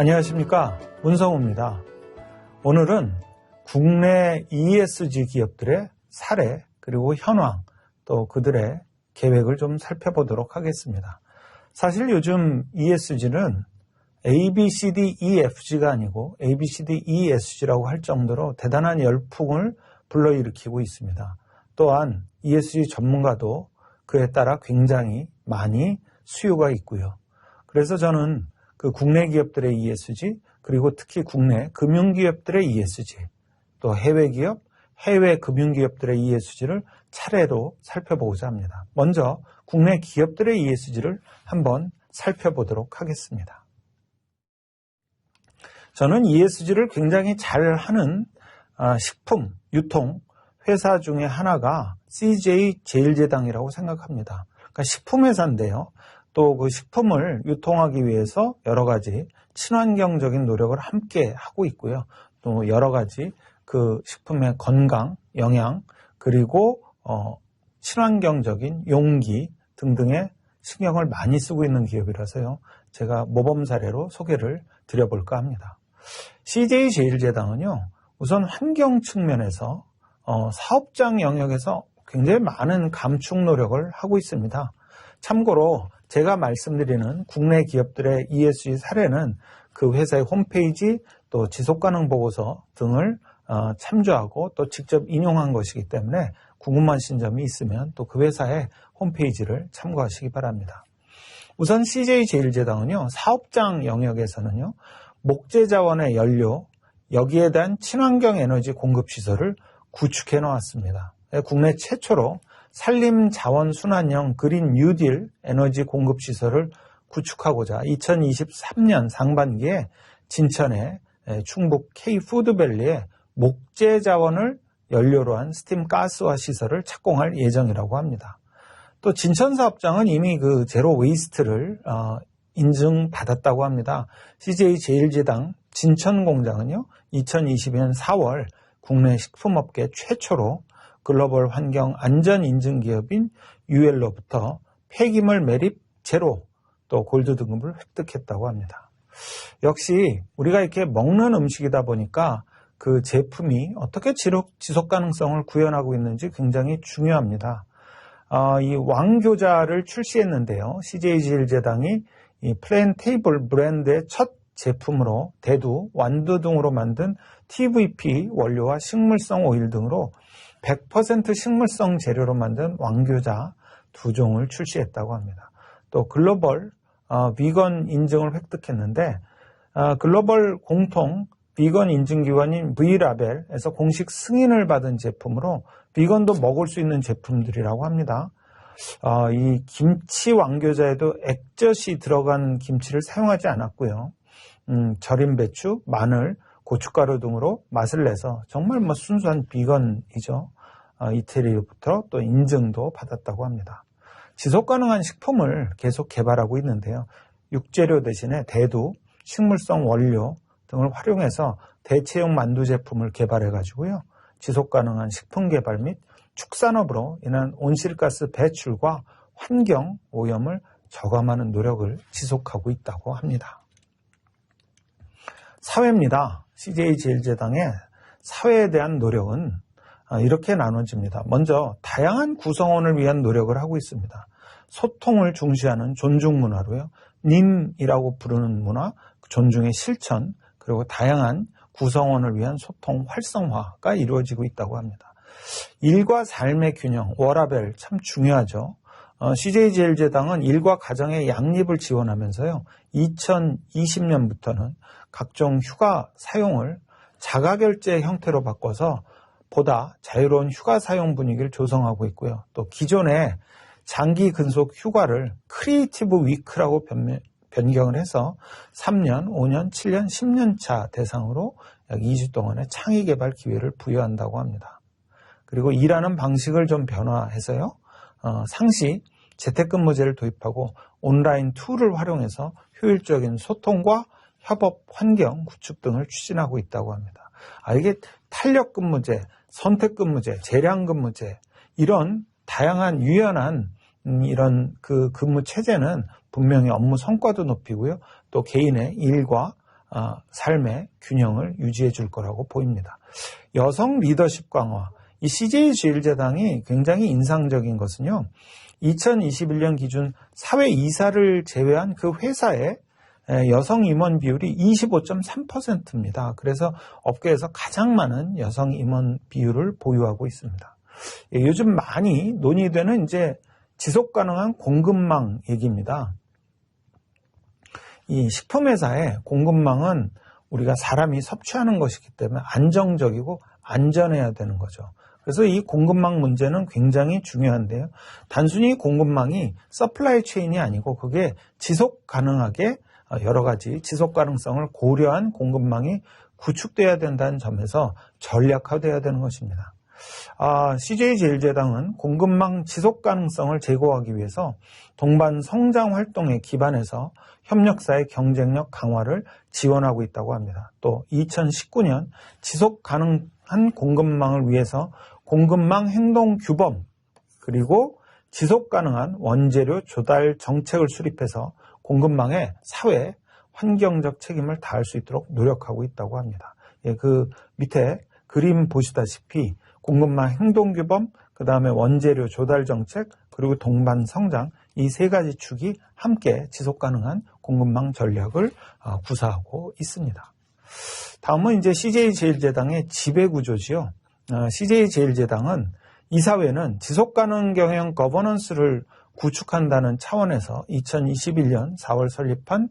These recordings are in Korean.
안녕하십니까. 문성우입니다. 오늘은 국내 ESG 기업들의 사례, 그리고 현황, 또 그들의 계획을 좀 살펴보도록 하겠습니다. 사실 요즘 ESG는 A, B, C, D, E, F, G가 아니고 A, B, C, D, E, S, G라고 할 정도로 대단한 열풍을 불러일으키고 있습니다. 또한 ESG 전문가도 그에 따라 굉장히 많이 수요가 있고요. 그래서 저는 그 국내 기업들의 ESG 그리고 특히 국내 금융기업들의 ESG 또 해외 기업, 해외 금융기업들의 ESG를 차례로 살펴보고자 합니다. 먼저 국내 기업들의 ESG를 한번 살펴보도록 하겠습니다. 저는 ESG를 굉장히 잘 하는 아, 식품, 유통, 회사 중에 하나가 CJ 제일제당이라고 생각합니다. 그러니까 식품회사인데요. 또 그 식품을 유통하기 위해서 여러 가지 친환경적인 노력을 함께 하고 있고요. 또 여러 가지 그 식품의 건강, 영양, 그리고 어, 친환경적인 용기 등등의 신경을 많이 쓰고 있는 기업이라서요. 제가 모범 사례로 소개를 드려볼까 합니다. CJ 제일제당은요. 우선 환경 측면에서 어, 사업장 영역에서 굉장히 많은 감축 노력을 하고 있습니다. 참고로 제가 말씀드리는 국내 기업들의 ESG 사례는 그 회사의 홈페이지 또 지속가능 보고서 등을 어, 참조하고 또 직접 인용한 것이기 때문에 궁금하신 점이 있으면 또 그 회사의 홈페이지를 참고하시기 바랍니다. 우선 CJ 제일제당은요, 사업장 영역에서는요, 목재 자원의 연료, 여기에 대한 친환경 에너지 공급 시설을 구축해 놓았습니다. 국내 최초로 산림 자원 순환형 그린 뉴딜 에너지 공급 시설을 구축하고자 2023년 상반기에 진천의 충북 K푸드밸리에 목재 자원을 연료로 한 스팀 가스화 시설을 착공할 예정이라고 합니다. 또 진천 사업장은 이미 그 제로 웨이스트를 어, 인증받았다고 합니다. CJ 제일제당 진천 공장은요, 2022년 4월 국내 식품업계 최초로 글로벌 환경 안전 인증 기업인 UL로부터 폐기물 매립 제로 또 골드 등급을 획득했다고 합니다. 역시 우리가 이렇게 먹는 음식이다 보니까 그 제품이 어떻게 지속 가능성을 구현하고 있는지 굉장히 중요합니다. 어, 이 왕교자를 출시했는데요. CJ제일제당이 이 플랜테이블 브랜드의 첫 제품으로 대두, 완두 등으로 만든 TVP 원료와 식물성 오일 등으로 100% 식물성 재료로 만든 왕교자 두 종을 출시했다고 합니다. 또 글로벌 어, 비건 인증을 획득했는데 어, 글로벌 공통 비건 인증기관인 V라벨에서 공식 승인을 받은 제품으로 비건도 먹을 수 있는 제품들이라고 합니다. 어, 이 김치 왕교자에도 액젓이 들어간 김치를 사용하지 않았고요. 음, 절임 배추, 마늘, 고춧가루 등으로 맛을 내서 정말 뭐 순수한 비건이죠. 어, 이태리로부터 또 인증도 받았다고 합니다. 지속 가능한 식품을 계속 개발하고 있는데요. 육재료 대신에 대두, 식물성 원료 등을 활용해서 대체용 만두 제품을 개발해 가지고요. 지속 가능한 식품 개발 및 축산업으로 인한 온실가스 배출과 환경 오염을 저감하는 노력을 지속하고 있다고 합니다. 사회입니다. CJ 제일제당의 사회에 대한 노력은 이렇게 나눠집니다. 먼저 다양한 구성원을 위한 노력을 하고 있습니다. 소통을 중시하는 존중 문화로요. 님이라고 부르는 문화, 존중의 실천, 그리고 다양한 구성원을 위한 소통 활성화가 이루어지고 있다고 합니다. 일과 삶의 균형, 워라벨 참 중요하죠. 어, CJ제일제당은 일과 가정의 양립을 지원하면서요. 2020년부터는 각종 휴가 사용을 자가결제 형태로 바꿔서 보다 자유로운 휴가 사용 분위기를 조성하고 있고요. 또 기존의 장기 근속 휴가를 크리에이티브 위크라고 변경을 해서 3년, 5년, 7년, 10년 차 대상으로 약 2주 동안의 창의 개발 기회를 부여한다고 합니다. 그리고 일하는 방식을 좀 변화해서요. 어, 상시 재택근무제를 도입하고 온라인 툴을 활용해서 효율적인 소통과 협업 환경 구축 등을 추진하고 있다고 합니다. 아, 이게 탄력근무제, 선택근무제, 재량근무제 이런 다양한 유연한 음, 이런 그 근무 체제는 분명히 업무 성과도 높이고요. 또 개인의 일과 어, 삶의 균형을 유지해 줄 거라고 보입니다. 여성 리더십 강화. 이 CJ 제일제당이 굉장히 인상적인 것은요. 2021년 기준 사회 이사를 제외한 그 회사의 여성 임원 비율이 25.3%입니다. 그래서 업계에서 가장 많은 여성 임원 비율을 보유하고 있습니다. 예, 요즘 많이 논의되는 이제 지속 가능한 공급망 얘기입니다. 이 식품회사의 공급망은 우리가 사람이 섭취하는 것이기 때문에 안정적이고 안전해야 되는 거죠. 그래서 이 공급망 문제는 굉장히 중요한데요. 단순히 공급망이 서플라이 체인이 아니고 그게 지속 가능하게 여러 가지 지속 가능성을 고려한 공급망이 구축돼야 된다는 점에서 전략화돼야 되는 것입니다. 아, CJ제일제당은 공급망 지속 가능성을 제고하기 위해서 동반 성장 활동에 기반해서 협력사의 경쟁력 강화를 지원하고 있다고 합니다. 또 2019년 지속 가능한 공급망을 위해서 공급망 행동 규범 그리고 지속 가능한 원재료 조달 정책을 수립해서 공급망의 사회 환경적 책임을 다할 수 있도록 노력하고 있다고 합니다. 예, 그 밑에 그림 보시다시피 공급망 행동규범, 그 다음에 원재료 조달 정책, 그리고 동반 성장 이 세 가지 축이 함께 지속 가능한 공급망 전략을 어, 구사하고 있습니다. 다음은 이제 CJ 제일제당의 지배 구조지요. 어, CJ 제일제당은 이사회는 지속 가능 경영 거버넌스를 구축한다는 차원에서 2021년 4월 설립한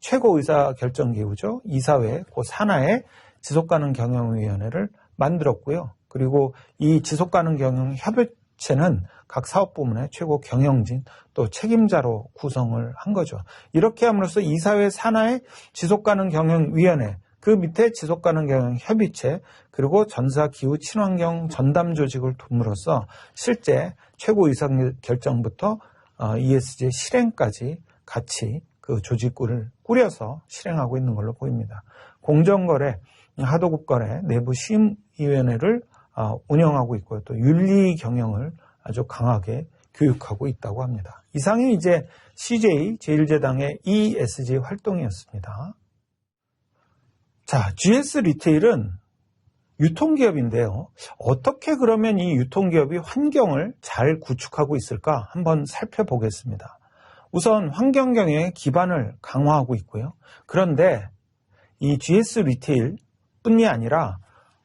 최고의사 결정기구죠. 이사회 그 산하의 지속가능 경영위원회를 만들었고요. 그리고 이 지속가능 경영 협의체는 각 사업 부문의 최고 경영진 또 책임자로 구성을 한 거죠. 이렇게 함으로써 이사회 산하의 지속가능 경영위원회 그 밑에 지속가능 경영 협의체 그리고 전사 기후 친환경 전담 조직을 둠으로써 실제 최고 의상 결정부터 ESG 어, 실행까지 같이 그 조직구를 꾸려서 실행하고 있는 걸로 보입니다. 공정거래, 하도급 거래 내부 심의위원회를 어, 운영하고 있고요. 또 윤리 경영을 아주 강하게 교육하고 있다고 합니다. 이상이 이제 CJ 제일제당의 ESG 활동이었습니다. 자, GS 리테일은 유통기업인데요. 어떻게 그러면 이 유통기업이 환경을 잘 구축하고 있을까 한번 살펴보겠습니다. 우선 환경 경영의 기반을 강화하고 있고요. 그런데 이 GS 리테일 뿐이 아니라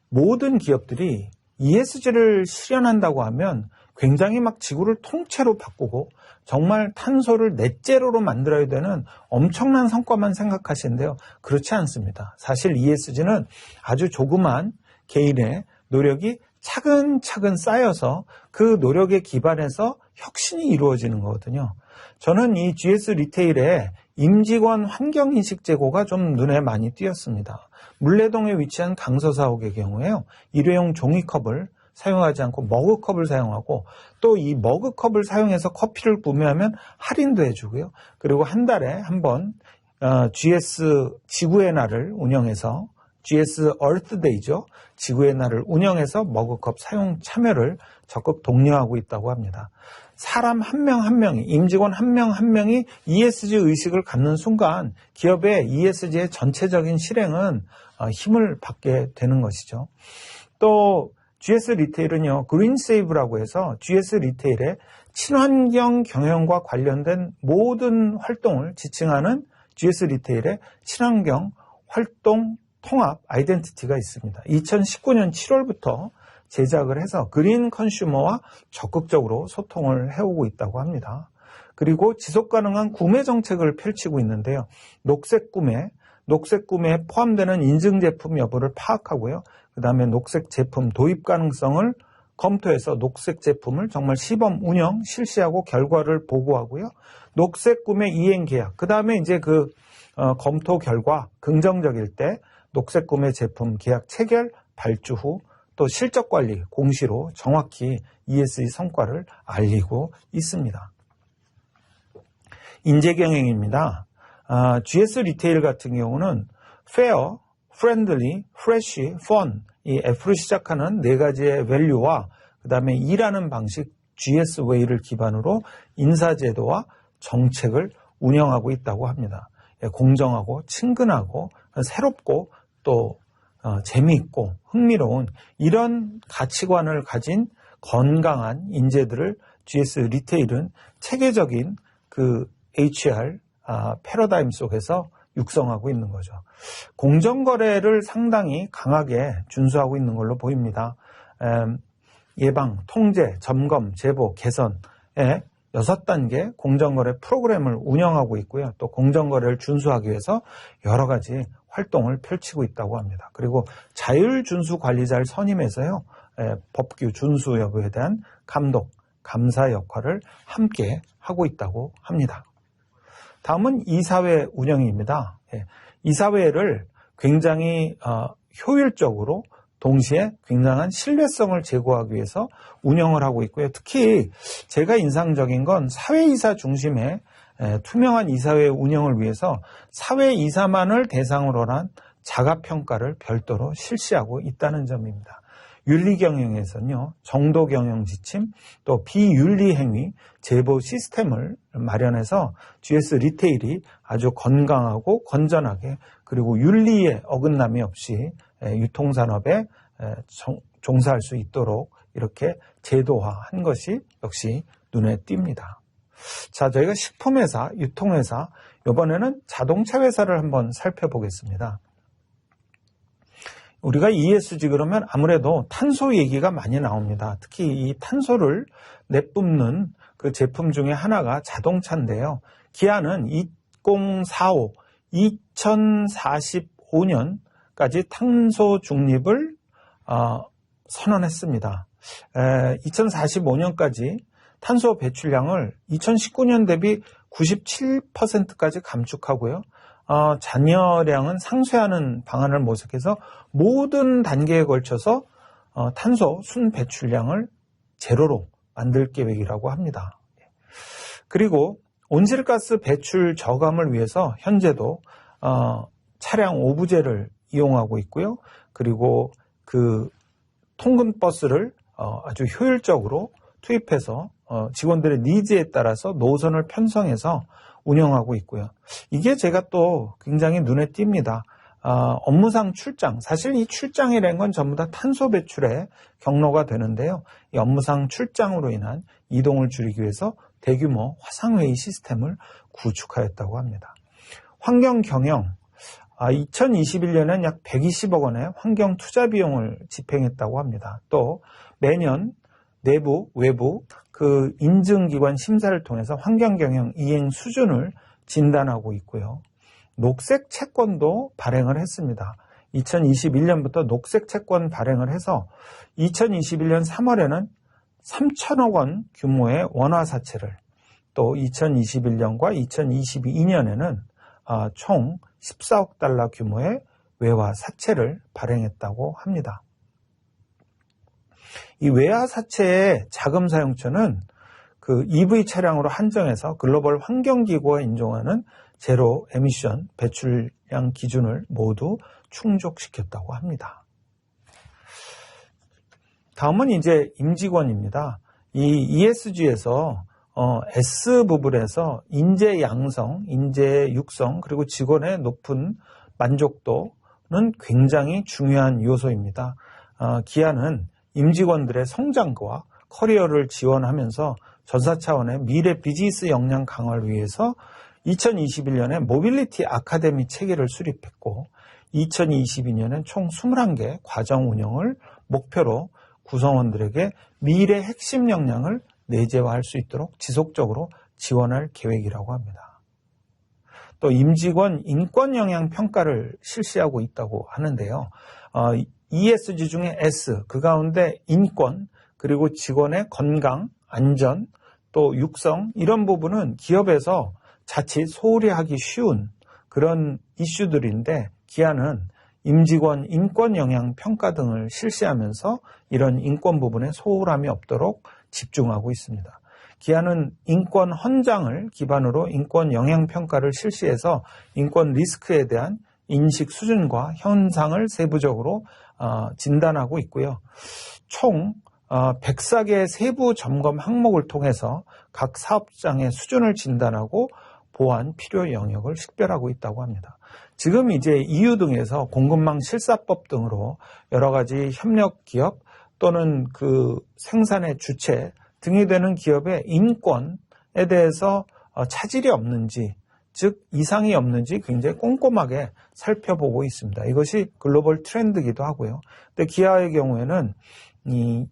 모든 기업들이 ESG를 실현한다고 하면 굉장히 막 지구를 통째로 바꾸고 정말 탄소를 넷제로로 만들어야 되는 엄청난 성과만 생각하시는데요. 그렇지 않습니다. 사실 ESG는 아주 조그만 개인의 노력이 차근차근 쌓여서 그 노력에 기반해서 혁신이 이루어지는 거거든요. 저는 이 GS 리테일의 임직원 환경인식 제고가 좀 눈에 많이 띄었습니다. 물레동에 위치한 강서사옥의 경우에요. 일회용 종이컵을 사용하지 않고 머그컵을 사용하고 또 이 머그컵을 사용해서 커피를 구매하면 할인도 해주고요. 그리고 한 달에 한번 어, GS 지구의 날을 운영해서 GS 얼트데이죠. 지구의 날을 운영해서 머그컵 사용 참여를 적극 독려하고 있다고 합니다. 사람 한 명한 한 명이, 임직원 한 명한 한 명이 ESG 의식을 갖는 순간 기업의 ESG의 전체적인 실행은 어, 힘을 받게 되는 것이죠. 또 GS 리테일은요, 그린 세이브라고 해서 GS 리테일의 친환경 경영과 관련된 모든 활동을 지칭하는 GS 리테일의 친환경 활동 통합 아이덴티티가 있습니다. 2019년 7월부터 제작을 해서 그린 컨슈머와 적극적으로 소통을 해오고 있다고 합니다. 그리고 지속 가능한 구매 정책을 펼치고 있는데요. 녹색 구매, 녹색 구매에 포함되는 인증 제품 여부를 파악하고요. 그 다음에 녹색 제품 도입 가능성을 검토해서 녹색 제품을 정말 시범 운영 실시하고 결과를 보고하고요. 녹색 구매 이행 계약. 그 다음에 이제 그 어, 검토 결과 긍정적일 때 녹색 구매 제품 계약 체결 발주 후 또 실적 관리 공시로 정확히 ESG 성과를 알리고 있습니다. 인재 경영입니다. 아, GS 리테일 같은 경우는 fair, friendly, fresh, fun 이 F로 시작하는 네 가지의 밸류와 그 다음에 일하는 방식 GS 웨이를 기반으로 인사제도와 정책을 운영하고 있다고 합니다. 예, 공정하고 친근하고 새롭고 또 어, 재미있고 흥미로운 이런 가치관을 가진 건강한 인재들을 GS 리테일은 체계적인 그 HR 아, 패러다임 속에서 육성하고 있는 거죠. 공정거래를 상당히 강하게 준수하고 있는 걸로 보입니다. 예방, 통제, 점검, 제보, 개선에 여섯 단계 공정거래 프로그램을 운영하고 있고요. 또 공정거래를 준수하기 위해서 여러 가지 활동을 펼치고 있다고 합니다. 그리고 자율준수 관리자를 선임해서요. 법규 준수 여부에 대한 감독, 감사 역할을 함께 하고 있다고 합니다. 다음은 이사회 운영입니다. 예, 이사회를 굉장히 어, 효율적으로 동시에 굉장한 신뢰성을 제고하기 위해서 운영을 하고 있고요. 특히 제가 인상적인 건 사회이사 중심의 투명한 이사회 운영을 위해서 사회 이사만을 대상으로 한 자가평가를 별도로 실시하고 있다는 점입니다. 윤리경영에서는요, 정도경영 지침, 또 비윤리행위 제보 시스템을 마련해서 GS 리테일이 아주 건강하고 건전하게 그리고 윤리에 어긋남이 없이 유통산업에 종사할 수 있도록 이렇게 제도화한 것이 역시 눈에 띕니다. 자, 저희가 식품회사, 유통회사, 이번에는 자동차 회사를 한번 살펴보겠습니다. 우리가 ESG 그러면 아무래도 탄소 얘기가 많이 나옵니다. 특히 이 탄소를 내뿜는 그 제품 중에 하나가 자동차인데요. 기아는 2045, 2045년까지 탄소 중립을 어, 선언했습니다. 에, 2045년까지 탄소 배출량을 2019년 대비 97%까지 감축하고요. 어, 잔여량은 상쇄하는 방안을 모색해서 모든 단계에 걸쳐서 어, 탄소 순 배출량을 제로로 만들 계획이라고 합니다. 그리고 온실가스 배출 저감을 위해서 현재도 어, 차량 오부제를 이용하고 있고요. 그리고 그 통근 버스를 어, 아주 효율적으로 투입해서 어, 직원들의 니즈에 따라서 노선을 편성해서 운영하고 있고요. 이게 제가 또 굉장히 눈에 띕니다. 어, 업무상 출장, 사실 이 출장이라는 건 전부 다 탄소 배출의 경로가 되는데요. 이 업무상 출장으로 인한 이동을 줄이기 위해서 대규모 화상회의 시스템을 구축하였다고 합니다. 환경 경영, 아, 2021년엔 약 120억 원의 환경 투자 비용을 집행했다고 합니다. 또 매년 내부, 외부 그 인증기관 심사를 통해서 환경경영 이행 수준을 진단하고 있고요. 녹색 채권도 발행을 했습니다. 2021년부터 녹색 채권 발행을 해서 2021년 3월에는 3천억 원 규모의 원화 사채를 또 2021년과 2022년에는 아, 총 14억 달러 규모의 외화 사채를 발행했다고 합니다. 이 외화 사채의 자금 사용처는 그 EV 차량으로 한정해서 글로벌 환경기구가 인정하는 제로 에미션 배출량 기준을 모두 충족시켰다고 합니다. 다음은 이제 임직원입니다. 이 ESG에서 어, S 부분에서 인재 양성, 인재 육성, 그리고 직원의 높은 만족도는 굉장히 중요한 요소입니다. 어, 기아는 임직원들의 성장과 커리어를 지원하면서 전사 차원의 미래 비즈니스 역량 강화를 위해서 2021년에 모빌리티 아카데미 체계를 수립했고 2022년엔 총 21개 과정 운영을 목표로 구성원들에게 미래 핵심 역량을 내재화할 수 있도록 지속적으로 지원할 계획이라고 합니다. 또 임직원 인권 영향 평가를 실시하고 있다고 하는데요. 어, ESG 중에 S, 그 가운데 인권, 그리고 직원의 건강, 안전, 또 육성, 이런 부분은 기업에서 자칫 소홀히 하기 쉬운 그런 이슈들인데 기아는 임직원 인권 영향 평가 등을 실시하면서 이런 인권 부분에 소홀함이 없도록 집중하고 있습니다. 기아는 인권 헌장을 기반으로 인권 영향 평가를 실시해서 인권 리스크에 대한 인식 수준과 현상을 세부적으로 어, 진단하고 있고요. 총 104개 어, 세부 점검 항목을 통해서 각 사업장의 수준을 진단하고 보안 필요 영역을 식별하고 있다고 합니다. 지금 이제 EU 등에서 공급망 실사법 등으로 여러 가지 협력 기업 또는 그 생산의 주체 등이 되는 기업의 인권에 대해서 어, 차질이 없는지 즉 이상이 없는지 굉장히 꼼꼼하게 살펴보고 있습니다. 이것이 글로벌 트렌드기도 하고요. 근데 기아의 경우에는 이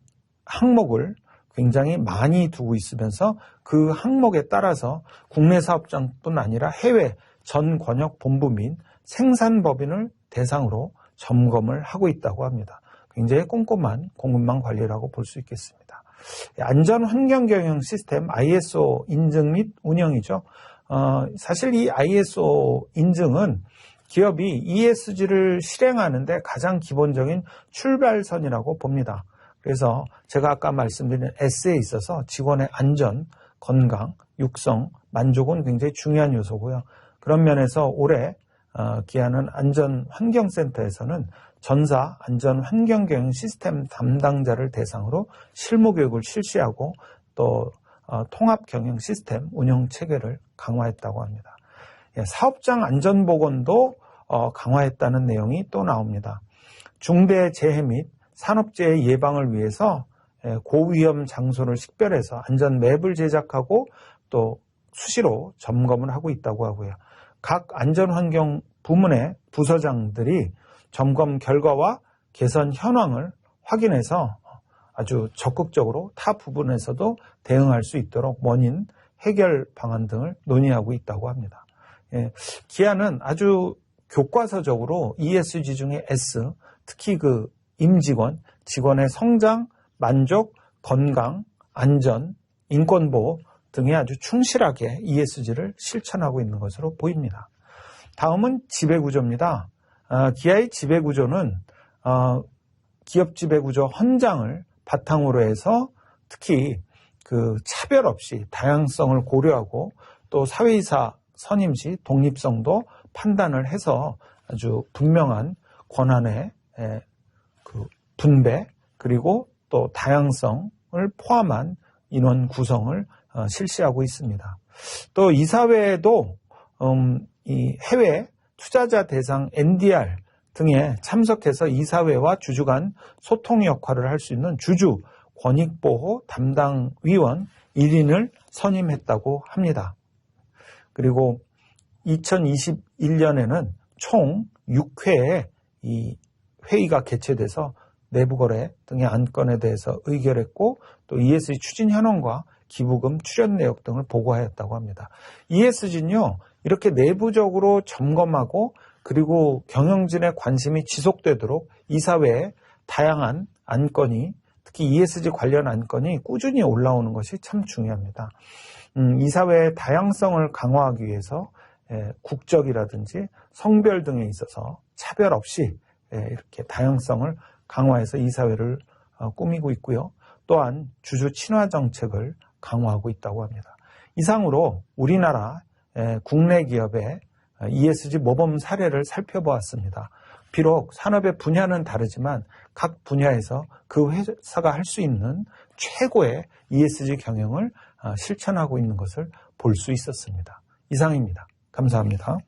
항목을 굉장히 많이 두고 있으면서 그 항목에 따라서 국내 사업장뿐 아니라 해외 전 권역 본부 및 생산 법인을 대상으로 점검을 하고 있다고 합니다. 굉장히 꼼꼼한 공급망 관리라고 볼 수 있겠습니다. 안전 환경 경영 시스템 ISO 인증 및 운영이죠. 어, 사실 이 ISO 인증은 기업이 ESG를 실행하는데 가장 기본적인 출발선이라고 봅니다. 그래서 제가 아까 말씀드린 S에 있어서 직원의 안전, 건강, 육성, 만족은 굉장히 중요한 요소고요. 그런 면에서 올해 어, 기하는 안전환경센터에서는 전사 안전환경경영 시스템 담당자를 대상으로 실무 교육을 실시하고 또 어, 통합 경영 시스템 운영 체계를 강화했다고 합니다. 예, 사업장 안전보건도 어, 강화했다는 내용이 또 나옵니다. 중대 재해 및 산업재해 예방을 위해서 예, 고위험 장소를 식별해서 안전 맵을 제작하고 또 수시로 점검을 하고 있다고 하고요. 각 안전환경 부문의 부서장들이 점검 결과와 개선 현황을 확인해서 아주 적극적으로 타 부분에서도 대응할 수 있도록 원인 해결 방안 등을 논의하고 있다고 합니다. 예, 기아는 아주 교과서적으로 ESG 중에 S, 특히 그 임직원, 직원의 성장, 만족, 건강, 안전, 인권보호 등에 아주 충실하게 ESG를 실천하고 있는 것으로 보입니다. 다음은 지배구조입니다. 아, 기아의 지배구조는 어, 기업 지배구조 헌장을 바탕으로 해서 특히 그 차별 없이 다양성을 고려하고 또 사회이사 선임 시 독립성도 판단을 해서 아주 분명한 권한의 그 분배 그리고 또 다양성을 포함한 인원 구성을 어, 실시하고 있습니다. 또 이사회도 음, 이 해외 투자자 대상 NDR 등에 참석해서 이사회와 주주 간 소통 역할을 할 수 있는 주주 권익보호 담당위원 1인을 선임했다고 합니다. 그리고 2021년에는 총 6회의 이 회의가 개최돼서 내부거래 등의 안건에 대해서 의결했고 또 ESG 추진 현황과 기부금 출연 내역 등을 보고하였다고 합니다. ESG는요, 이렇게 내부적으로 점검하고 그리고 경영진의 관심이 지속되도록 이사회에 다양한 안건이 특히 ESG 관련 안건이 꾸준히 올라오는 것이 참 중요합니다. 음, 이 사회의 다양성을 강화하기 위해서 예, 국적이라든지 성별 등에 있어서 차별 없이 예, 이렇게 다양성을 강화해서 이 사회를 어, 꾸미고 있고요. 또한 주주 친화 정책을 강화하고 있다고 합니다. 이상으로 우리나라 국내 기업의 ESG 모범 사례를 살펴보았습니다. 비록 산업의 분야는 다르지만 각 분야에서 그 회사가 할 수 있는 최고의 ESG 경영을 어, 실천하고 있는 것을 볼 수 있었습니다. 이상입니다. 감사합니다.